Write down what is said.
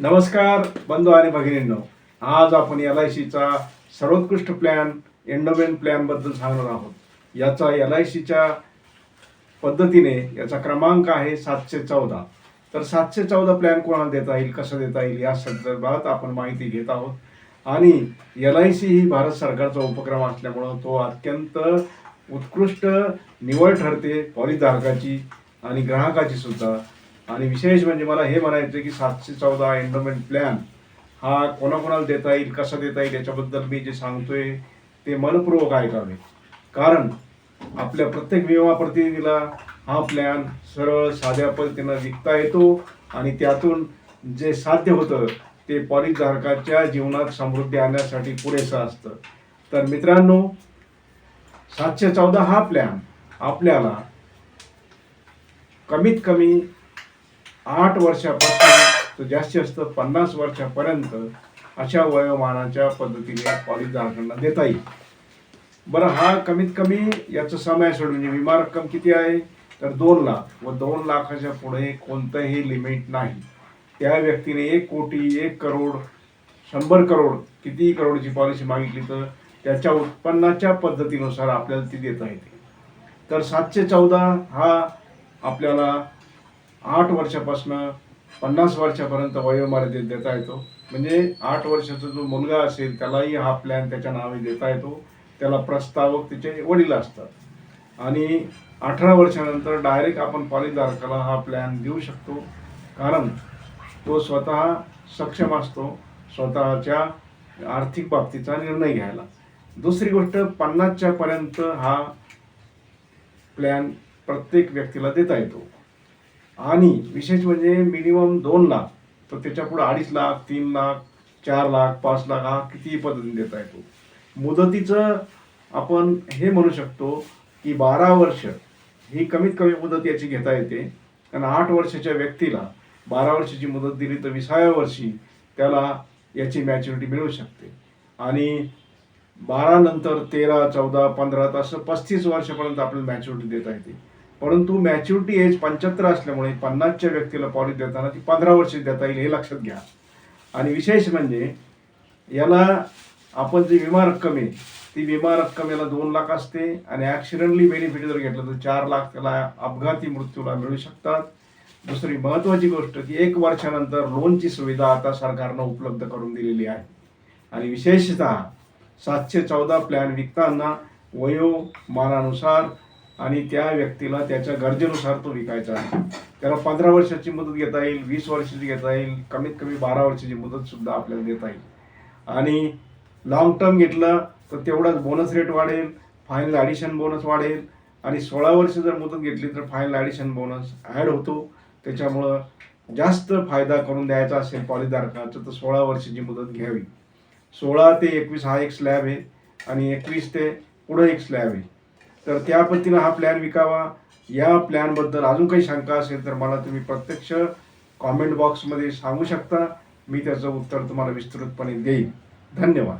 नमस्कार बंधू आणि भगिनींनो. आज आपण एल आय सीचा सर्वोत्कृष्ट प्लॅन एंडोमेंट प्लॅनबद्दल सांगणार आहोत. याचा एल आय सीच्या पद्धतीने याचा क्रमांक आहे सातशे चौदा. तर सातशे चौदा प्लॅन कोणाला देता येईल कसं देता येईल या संदर्भात आपण माहिती घेत आहोत. आणि एल आय सी ही भारत सरकारचा उपक्रम असल्यामुळं तो अत्यंत उत्कृष्ट निवड ठरते पॉलिधारकाची आणि ग्राहकाची सुद्धा. आणि विशेष म्हणजे मला हे म्हणायचं की सातशे चौदा एंडोमेंट प्लॅन हा कोणाकोणाला देता येईल कसा देता येईल याच्याबद्दल मी जे सांगतोय ते मनपूर्वक ऐकावे. कारण आपल्या प्रत्येक विमा प्रतिनिधीला हा प्लॅन सरळ साध्या पद्धतीनं विकता येतो आणि त्यातून जे साध्य होतं ते पॉलिधारकाच्या जीवनात समृद्धी आणण्यासाठी पुरेसं असतं. तर मित्रांनो सातशे चौदा हा प्लॅन आपल्याला कमीत कमी आठ वर्षापासून तर जास्तीत जास्त पन्नास वर्षापर्यंत अशा वयोमानाच्या पद्धतीने पॉलिसीधारकांना देता येईल. बरं हा कमीत कमी याचं समय सोडून म्हणजे विमा रक्कम किती आहे? तर दोन लाख व दोन लाखाच्या पुढे कोणतंही लिमिट नाही. त्या व्यक्तीने एक कोटी एक करोड शंभर करोड कितीही करोडची पॉलिसी मागितली तर त्याच्या उत्पन्नाच्या पद्धतीनुसार आपल्याला ती देता येते. तर सातशे चौदा हा आपल्याला आठ वर्षापासून पन्नास वर्षापर्यंत वयोमर्यादेत देता येतो. म्हणजे आठ वर्षाचा जो मुलगा असेल त्यालाही हा प्लॅन त्याच्या नावे देता येतो. त्याला प्रस्तावक त्याचे वडील असतात. आणि अठरा वर्षानंतर डायरेक्ट आपण पॉलिसीधारकाला हा प्लॅन देऊ शकतो. कारण तो स्वतः सक्षम असतो स्वतःच्या आर्थिक बाबतीचा निर्णय घ्यायला. दुसरी गोष्ट पन्नासच्या पर्यंत हा प्लॅन प्रत्येक व्यक्तीला देता येतो. आणि विशेष म्हणजे मिनिमम दोन लाख. तर त्याच्या पुढे अडीच लाख तीन लाख चार लाख पाच लाख हा कितीही पद्धतीने देता येतो. मुदतीचं आपण हे म्हणू शकतो की बारा वर्ष ही कमीत कमी मुदत याची घेता येते. कारण आठ वर्षाच्या व्यक्तीला बारा वर्षाची मुदत दिली तर विसाव्या वर्षी त्याला याची मॅच्युरिटी मिळू शकते. आणि बारा नंतर तेरा चौदा पंधरा तास पस्तीस वर्षापर्यंत आपल्याला मॅच्युरिटी देता येते. परंतु मॅच्युरिटी एज पंच्याहत्तर असल्यामुळे पन्नासच्या व्यक्तीला पॉलिसी देताना ती पंधरा वर्ष देता येईल हे लक्षात घ्या. आणि विशेष म्हणजे याला आपण जी विमा रक्कम आहे ती विमा रक्कम याला दोन लाख असते आणि ॲक्सिडेंटली बेनिफिट जर घेतलं तर चार लाख त्याला अपघाती मृत्यूला मिळू शकतात. दुसरी महत्त्वाची गोष्ट की एक वर्षानंतर लोनची सुविधा आता सरकारनं उपलब्ध करून दिलेली आहे. आणि विशेषतः सातशे चौदा प्लॅन विकताना वयोमानानुसार आणि त्या व्यक्तीला त्याच्या गरजेनुसार तो विकायचा त्याला पंधरा वर्षाची मुदत घेता येईल वीस वर्षाची घेता येईल कमीत कमी बारा वर्षाची मुदत सुद्धा आपल्याला देता येईल. आणि लॉंग टर्म घेतलं तर तेवढाच बोनस रेट वाढेल फायनल ॲडिशन बोनस वाढेल. आणि सोळा वर्ष जर मुदत घेतली तर फायनल ॲडिशन बोनस ॲड होतो. त्याच्यामुळं जास्त फायदा करून द्यायचा असेल पॉलिधारकाचं तर सोळा वर्षाची मुदत घ्यावी. सोळा ते एकवीस हा एक स्लॅब आहे आणि एकवीस ते पुढं एक स्लॅब आहे. तर त्या पद्धतीनं हा प्लॅन विकावा. या प्लॅनबद्दल अजून काही शंका असेल तर मला तुम्ही प्रत्यक्ष कॉमेंट बॉक्समध्ये सांगू शकता. मी त्याचं उत्तर तुम्हाला विस्तृतपणे देईन. धन्यवाद.